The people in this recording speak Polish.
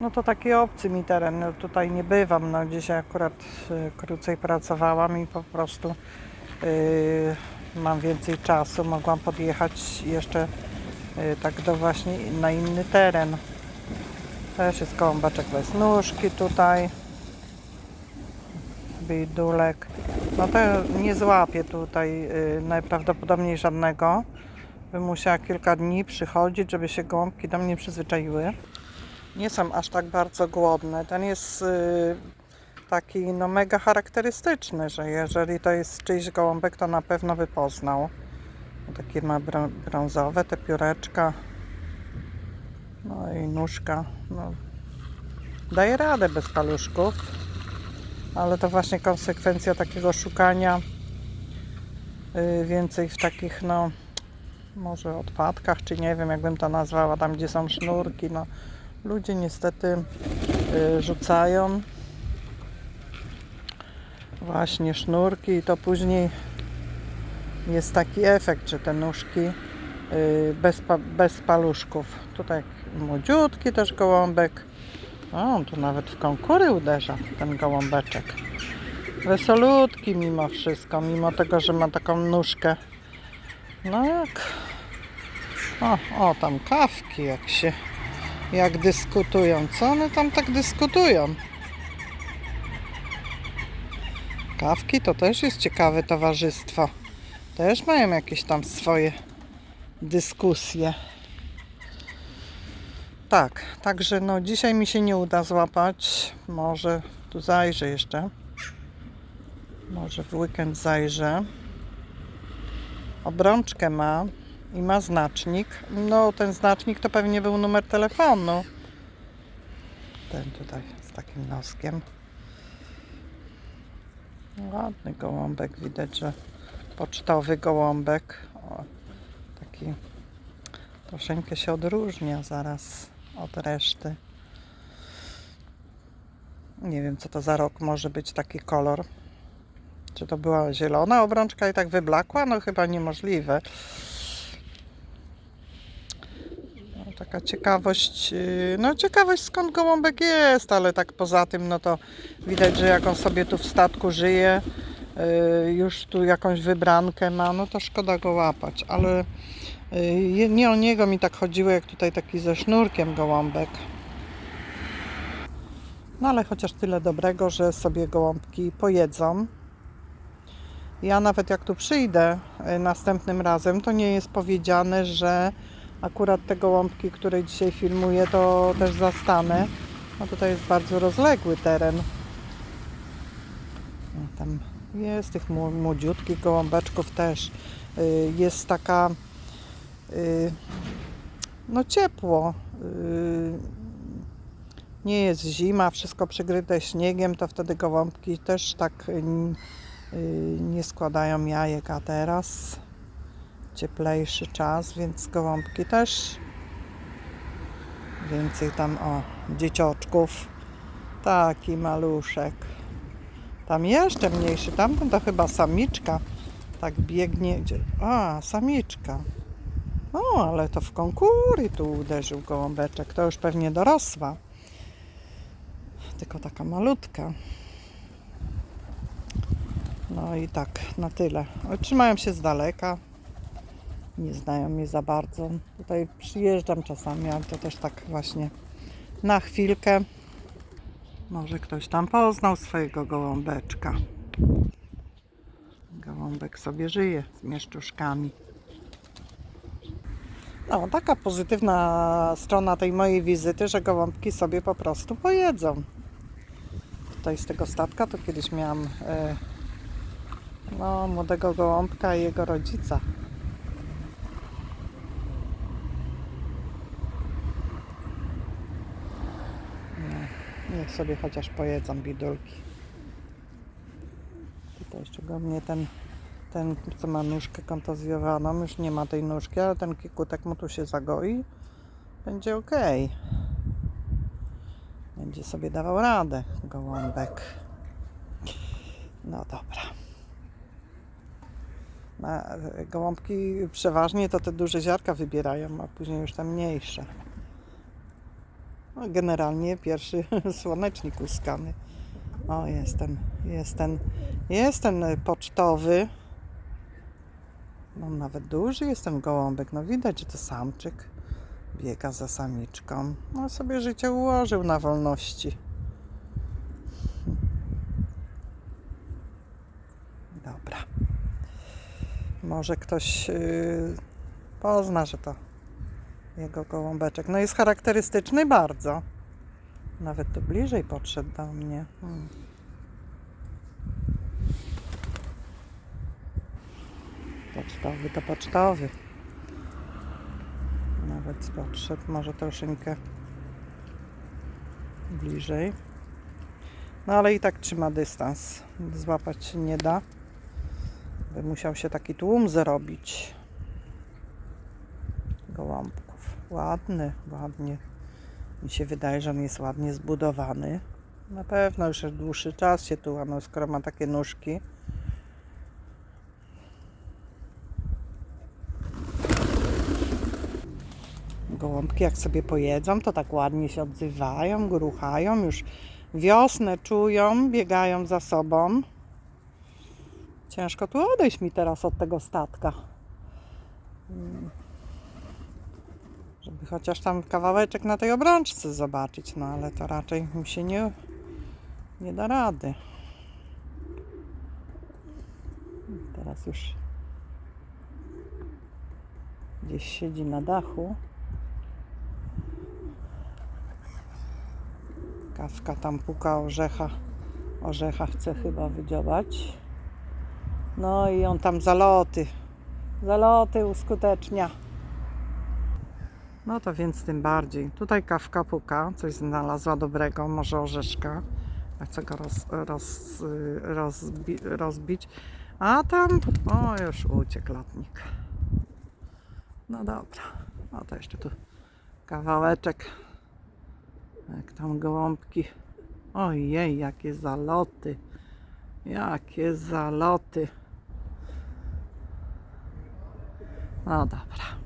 No to taki obcy mi teren, no tutaj nie bywam, no dzisiaj akurat y, krócej pracowałam i po prostu y, mam więcej czasu, mogłam podjechać jeszcze y, tak do właśnie na inny teren. Też jest kołąbeczek bez nóżki tutaj, bidulek. No to nie złapię tutaj najprawdopodobniej żadnego. Bym musiała kilka dni przychodzić, żeby się gołąbki do mnie przyzwyczaiły nie są aż tak bardzo głodne. Ten jest y, taki no mega charakterystyczny, że jeżeli to jest czyjś gołąbek, to na pewno by poznał. Takie ma brą- brązowe, te pióreczka. No i nóżka. No, daje radę bez paluszków, ale to właśnie konsekwencja takiego szukania y, więcej w takich no może odpadkach, czy nie wiem jakbym to nazwała, tam gdzie są sznurki, no ludzie niestety y, rzucają właśnie sznurki i to później jest taki efekt, że te nóżki y, bez, bez paluszków. Tutaj młodziutki też gołąbek. O, on tu nawet w konkury uderza, ten gołąbeczek. Wesolutki mimo wszystko, mimo tego, że ma taką nóżkę. No jak... O, o, tam kawki jak się jak dyskutują. Co one tam tak dyskutują? Kawki to też jest ciekawe towarzystwo. Też mają jakieś tam swoje dyskusje. Tak, także no dzisiaj mi się nie uda złapać. Może tu zajrzę jeszcze. Może w weekend zajrzę. Obrączkę ma i ma znacznik. No, ten znacznik to pewnie był numer telefonu. Ten tutaj z takim noskiem. Ładny gołąbek, widać, że pocztowy gołąbek. O, taki troszeczkę się odróżnia zaraz od reszty. Nie wiem, co to za rok może być taki kolor. Czy to była zielona obrączka i tak wyblakła? No chyba niemożliwe. No, taka ciekawość, yy, no ciekawość skąd gołąbek jest, ale tak poza tym, no to widać, że jak on sobie tu w statku żyje, yy, już tu jakąś wybrankę ma, no to szkoda go łapać, ale yy, nie o niego mi tak chodziło, jak tutaj taki ze sznurkiem gołąbek. No ale chociaż tyle dobrego, że sobie gołąbki pojedzą. Ja nawet jak tu przyjdę y, następnym razem, to nie jest powiedziane, że akurat te gołąbki, które dzisiaj filmuję, to też zastanę. No tutaj jest bardzo rozległy teren. No, Tam jest tych mło- młodziutkich gołąbeczków też. Y, Jest taka y, no ciepło. Y, Nie jest zima, wszystko przykryte śniegiem, to wtedy gołąbki też tak nie składają jajek, a teraz cieplejszy czas, więc gołąbki też więcej tam o dziecioczków. Taki maluszek. Tam jeszcze mniejszy, tamten to chyba samiczka. Tak biegnie. Gdzie? A, samiczka. O, ale to w konkury tu uderzył gołąbeczek. To już pewnie dorosła. Tylko taka malutka. No i tak, na tyle. Trzymają się z daleka nie znają mnie za bardzo. Tutaj przyjeżdżam czasami, ale to też tak właśnie na chwilkę. Może ktoś tam poznał swojego gołąbeczka. Gołąbek sobie żyje z mieszczuszkami. No, taka pozytywna strona tej mojej wizyty, że gołąbki sobie po prostu pojedzą. Tutaj z tego statka to kiedyś miałam e, no, młodego gołąbka i jego rodzica. Niech sobie chociaż pojedzą bidulki. Tutaj jeszcze mnie ten, ten, co ma nóżkę kontuzjowaną, już nie ma tej nóżki, ale ten kikutek mu tu się zagoi. Będzie ok. Będzie sobie dawał radę, gołąbek. No dobra. Na, gołąbki przeważnie to te duże ziarka wybierają, a później już te mniejsze. No, generalnie pierwszy słonecznik uskany. O, jest ten, jest ten, jest ten pocztowy. No nawet duży jest ten gołąbek. No widać, że to samczyk biega za samiczką. No sobie życie ułożył na wolności. Dobra. Może ktoś yy, pozna, że to jego gołąbeczek. No jest charakterystyczny bardzo. Nawet tu bliżej podszedł do mnie. Hmm. Pocztowy to pocztowy. Nawet podszedł może troszeczkę bliżej. No ale i tak trzyma dystans. Złapać się nie da. By musiał się taki tłum zrobić. Gołąbków. Ładny, ładnie. Mi się wydaje, że on jest ładnie zbudowany. Na pewno już dłuższy czas się tu, no skoro ma takie nóżki. Gołąbki jak sobie pojedzą, to tak ładnie się odzywają, gruchają, już wiosnę czują, biegają za sobą. Ciężko tu odejść mi teraz od tego statka. Żeby chociaż tam kawałeczek na tej obrączce zobaczyć, no ale to raczej mi się nie, nie da rady. Teraz już gdzieś siedzi na dachu. Kawka tam puka orzecha. Orzecha chce chyba wydziobać. No i on tam zaloty. Zaloty uskutecznia. No to więc tym bardziej. Tutaj kawka puka, coś znalazła dobrego, może orzeszka. Ja Chcę go roz, roz, rozbi, rozbić. A tam, o już uciekł lotnik. No dobra. No to jeszcze tu kawałeczek. Jak tam gołąbki. Ojej, jakie zaloty. Jakie zaloty. No dobra.